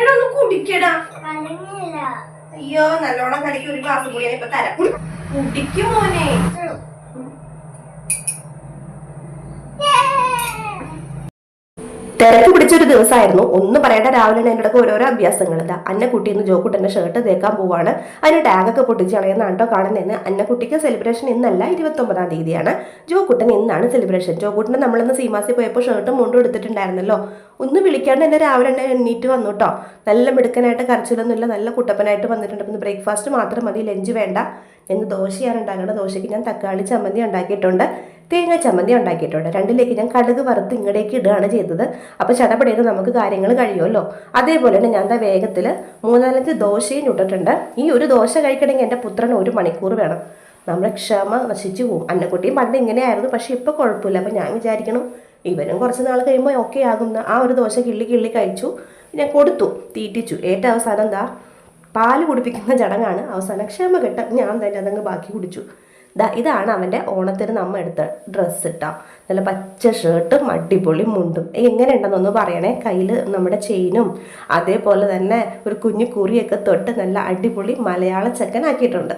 എടാ ഒന്ന് കുടിക്കടാ. അയ്യോ നല്ലോണം കടിക്ക് ഒരു ഗ്ലാസ് കൂടി ഞാൻ ഇപ്പൊ തരാം. കുടിക്കും മോനെ. തിരക്ക് പിടിച്ചൊരു ദിവസമായിരുന്നു. ഒന്നും പറയേണ്ട രാവിലെ തന്നെ എന്റെ ഓരോരോ അഭ്യാസങ്ങൾ ഇതാ അന്നക്കുട്ടി ഇന്ന് ജോക്കുട്ടന്റെ ഷർട്ട് തേക്കാൻ പോവാണ്. അതിന് ടാഗൊക്കെ പൊട്ടിച്ച് കളയുന്ന കേട്ടോ കാണുന്നതെന്ന് അന്നക്കുട്ടിക്ക് സെലിബ്രേഷൻ ഇന്നല്ല ഇരുപത്തൊമ്പതാം തീയതിയാണ്. ജോക്കുട്ടൻ ഇന്നാണ് സെലിബ്രേഷൻ ജോക്കുട്ടൻ നമ്മളിന്ന് സീമാസി പോയപ്പോൾ ഷർട്ടും മുണ്ടും എടുത്തിട്ടുണ്ടായിരുന്നല്ലോ. ഒന്ന് വിളിക്കാണ്ട് എന്നെ രാവിലെ തന്നെ എണ്ണീറ്റ് വന്നു കേട്ടോ നല്ല മിടുക്കനായിട്ട് കരച്ചിലൊന്നുമില്ല നല്ല കുട്ടപ്പനായിട്ട് വന്നിട്ടുണ്ട്. ബ്രേക്ക്ഫാസ്റ്റ് മാത്രം മതി ലഞ്ച് വേണ്ട. എന്ന് ദോശയാണ് ഉണ്ടാക്കുന്നത്. ദോശയ്ക്ക് ഞാൻ തക്കാളി ചമ്മന്തി ഉണ്ടാക്കിയിട്ടുണ്ട്. തേങ്ങ ചമ്മന്തി ഉണ്ടാക്കിയിട്ടുണ്ട്. രണ്ടിലേക്ക് ഞാൻ കടുക് വറുത്ത് ഇങ്ങടേക്ക് ഇടുകയാണ് ചെയ്തത്. അപ്പോൾ ചടപടയിൽ നമുക്ക് കാര്യങ്ങൾ കഴിയുമല്ലോ. അതേപോലെ തന്നെ ഞാൻ എന്താ വേഗത്തിൽ മൂന്നാലഞ്ച് ദോശയും ഇട്ടിട്ടുണ്ട് ഈ ഒരു ദോശ കഴിക്കണമെങ്കിൽ എന്റെ പുത്രന് ഒരു മണിക്കൂർ വേണം. നമ്മുടെ ക്ഷമ നശിച്ചു പോകും അന്നക്കുട്ടിയും പണ്ട് ഇങ്ങനെയായിരുന്നു. പക്ഷേ ഇപ്പോൾ കുഴപ്പമില്ല. അപ്പോൾ ഞാൻ വിചാരിക്കണം ഇവനും കുറച്ച് നാൾ കഴിയുമ്പോൾ ഓക്കെ ആകുന്ന ആ ഒരു ദോശ കിള്ളി കിള്ളി കഴിച്ചു. ഞാൻ കൊടുത്തു. തീറ്റിച്ചു. ഏറ്റവും അവസാനം എന്താ പാൽ കുടിപ്പിക്കുന്ന ചടങ്ങാണ് അവസാന ക്ഷമ കെട്ട ഞാൻ തന്നെ അതങ്ങ് ബാക്കി കുടിച്ചു. ദാ ഇതാണ് അവന്റെ ഓണത്തിന് നമ്മ എടുത്ത ഡ്രസ്സ് ഇട്ടാ നല്ല പച്ച ഷർട്ടും അടിപൊളി മുണ്ടും. എങ്ങനെ ഉണ്ടെന്നൊന്ന് പറയണേ. കയ്യിൽ നമ്മുടെ ചെയിനും അതേപോലെ തന്നെ ഒരു കുഞ്ഞു കുറിയൊക്കെ തൊട്ട് നല്ല അടിപൊളി മലയാള ചെക്കനാക്കിയിട്ടുണ്ട്.